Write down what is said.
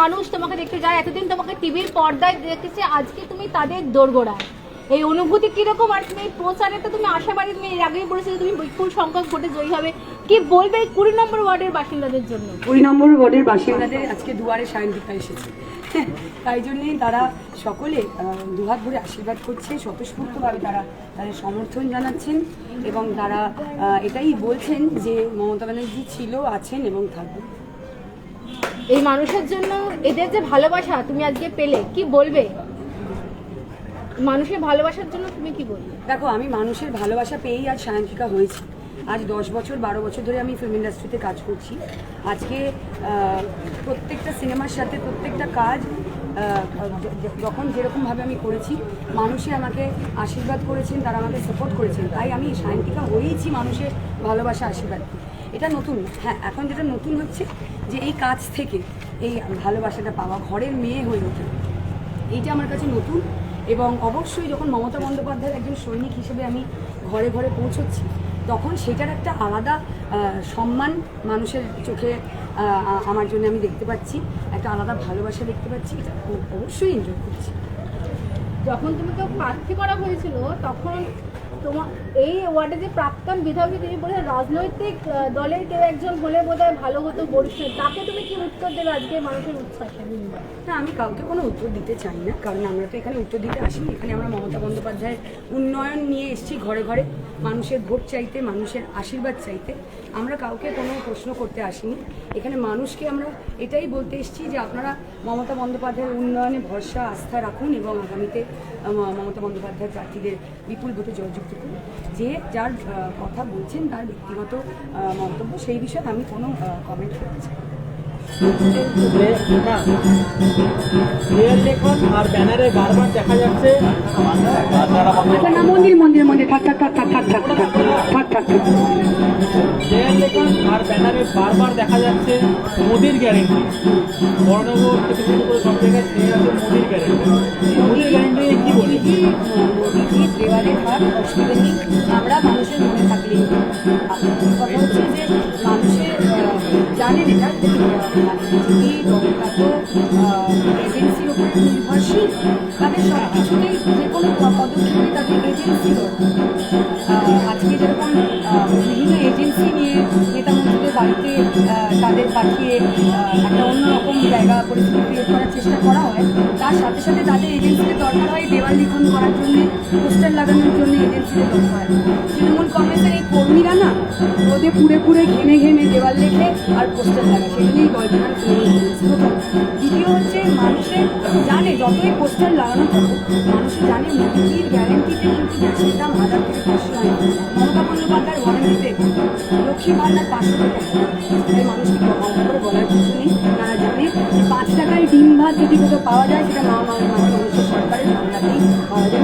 মানুষ তোমাকে দেখতে যায়, এতদিন তোমাকে টিভির পর্দায় দেখেছে, আজকে তুমি তাদের দোরগোড়ায়। এই অনুভূতি কীরকম? আর তুমি এই প্রচারে তো তুমি আশাবাদী, তুমি এর আগেই বলেছিলে তুমি বিপুল সংখ্যক ভোটে জয়ী হবে। কি বলবে এই কুড়ি নম্বর ওয়ার্ডের বাসিন্দাদের জন্য? কুড়ি নম্বর ওয়ার্ডের বাসিন্দাদের আজকে দুয়ারে সায়ন্তিকা এসেছে। তাই জন্যই তারা সকলে দুহাত ভরে আশীর্বাদ করছে, স্বতঃস্ফূর্তভাবে তারা তাদের সমর্থন জানাচ্ছেন এবং তারা এটাই বলছেন যে মমতা ব্যানার্জি ছিল, আছেন এবং থাকবেন। এই মানুষের জন্য এদের যে ভালোবাসা তুমি আজকে পেলে, কি বলবে? মানুষের ভালোবাসার জন্য তুমি কি বলবে? দেখো, আমি মানুষের ভালোবাসা পেয়েই আজ সায়ন্তিকা হয়েছি। আজ দশ বছর, বারো বছর ধরে আমি ফিল্ম ইন্ডাস্ট্রিতে কাজ করছি। আজকে প্রত্যেকটা সিনেমার সাথে প্রত্যেকটা কাজ যখন যেরকমভাবে আমি করেছি, মানুষে আমাকে আশীর্বাদ করেছেন, তারা আমাকে সাপোর্ট করেছেন। তাই আমি সায়ন্তিকা হয়েইছি মানুষের ভালোবাসা, আশীর্বাদ। এটা নতুন হ্যাঁ এখন যেটা নতুন হচ্ছে যে এই কাজ থেকে এই ভালোবাসাটা পাওয়া ঘরের মেয়ে হয়ে ওঠা। এইটা আমার কাছে নতুন এবং অবশ্যই যখন মমতা বন্দ্যোপাধ্যায়ের একজন সৈনিক হিসেবে আমি ঘরে ঘরে পৌঁছচ্ছি, তখন সেটার একটা আলাদা সম্মান মানুষের চোখে আমার জন্য আমি দেখতে পাচ্ছি, একটা আলাদা ভালোবাসা দেখতে পাচ্ছি, এটা অবশ্যই এনজয় করছি। যখন তুমি কেউ প্রার্থী করা হয়েছিল, তখন তোমার এই ওয়ার্ডে যে প্রাক্তন বিধায়ক তিনি বলে রাজনৈতিক দলের কেউ একজন হলে বোধহয় ভালো হতো বরিষ্ঠ তাকে তুমি কি উত্তর দেবে আজকে মানুষের উচ্ছ্বাসে? না, আমি কাউকে কোনো উত্তর দিতে চাই না, কারণ আমরা তো এখানে উত্তর দিতে আসিনি। এখানে আমরা মমতা বন্দ্যোপাধ্যায়ের উন্নয়ন নিয়ে এসেছি ঘরে ঘরে। মানুষের ভোট চাইতে, মানুষের আশীর্বাদ চাইতে। আমরা কাউকে কোনো প্রশ্ন করতে আসিনি। এখানে মানুষকে আমরা এটাই বলতে এসেছি যে আপনারা মমতা বন্দ্যোপাধ্যায়ের উন্নয়নে ভরসা, আস্থা রাখুন এবং আগামীতে মমতা বন্দ্যোপাধ্যায়ের প্রার্থীদের বিপুল ভোটে জয়যুক্ত করুন যে যার কথা বলছেন তার ব্যক্তিগত মন্তব্য সেই বিষয়ে আমি কোনো কমেন্ট করতে চাই থাক আর ব্যানারে বারবার দেখা যাচ্ছে থাক না মন্দির মন্দির মন্দির থাক থাক থাক থাক থাক থাক থাক থাক থাক থাক আর ব্যানারে বারবার দেখা যাচ্ছে মোদির গ্যারেন্টি বড়নগর থেকে শুরু করে সব জায়গায় ছেয়ে আছে মোদির গ্যারেন্টি মোদির গ্যারেন্টি নিয়ে কি বলি আমরা মানুষের মনে থাকলেই। কথা হচ্ছে যে মানুষের জানেন এটা যদি এজেন্সির উপরে নির্ভরশীল, তাদের সব কিছুতেই যে কোনো পদক্ষেপে তাদের এজেন্সি বাড়িতে তাদের পাঠিয়ে একটা অন্যরকম জায়গা পরিস্থিতি ক্রিয়েট করার চেষ্টা করা হয়। তার সাথে সাথে তাদের এজেন্সিদের দরকার হয় দেওয়াল লিখন করার জন্য পোস্টার লাগানোর জন্য এজেন্সিদের দরকার হয়। তৃণমূল কংগ্রেসের এই কর্মীরা না, রোদে পুড়ে পুড়ে ঘেমে ঘেমে দেওয়াল লেখে আর পোস্টার লাগে কংগ্রেস প্রথম। দ্বিতীয় হচ্ছে মানুষের জানে যতই পোস্টার লাগানো থাকুক, মানুষ জানে মোদিজির গ্যারেন্টিতে কিন্তু দাম হাজার থেকে পাঁচশো নয়। মমতা বন্দ্যোপাধ্যায়ের ওয়ারেন্টিতে সেই বাংলার পাঁচশো টাকা তাই মানুষকে অঙ্ক করে বলার কিছু নেই। তারা জানে পাঁচ টাকায় ডিম ভাত যদি কোথাও পাওয়া যায়, সেটা মা মানে মানুষের সরকারের বাংলাতেই পাওয়া যায়।